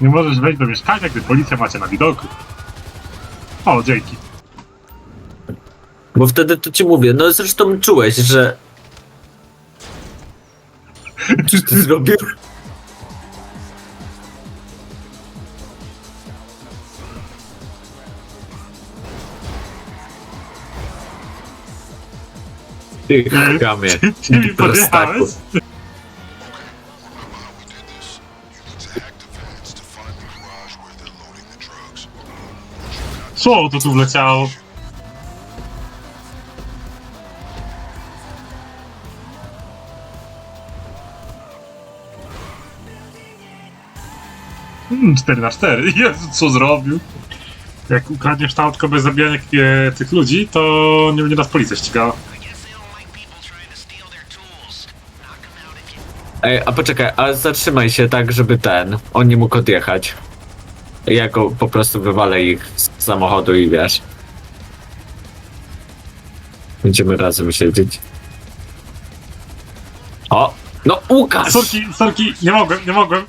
Nie możesz wejść do mieszkania, gdy policja macie na widoku. O, dzięki. Bo wtedy to ci mówię, no zresztą czułeś, że... Czy ty zrobił? Ty chamie. Ty podjechałeś? Co to tu wleciało? Hmm, 4 na 4 Jezu, co zrobił? Jak ukradniesz to autko bez zabijania e, tych ludzi, to nie będzie nas policja ścigała. Ej, a poczekaj, a zatrzymaj się tak, żeby ten, on nie mógł odjechać. Ja go po prostu wywalę ich z samochodu i wiesz. Będziemy razem siedzieć. O! No Łukasz! Sorki, sorki, nie mogłem, nie mogłem.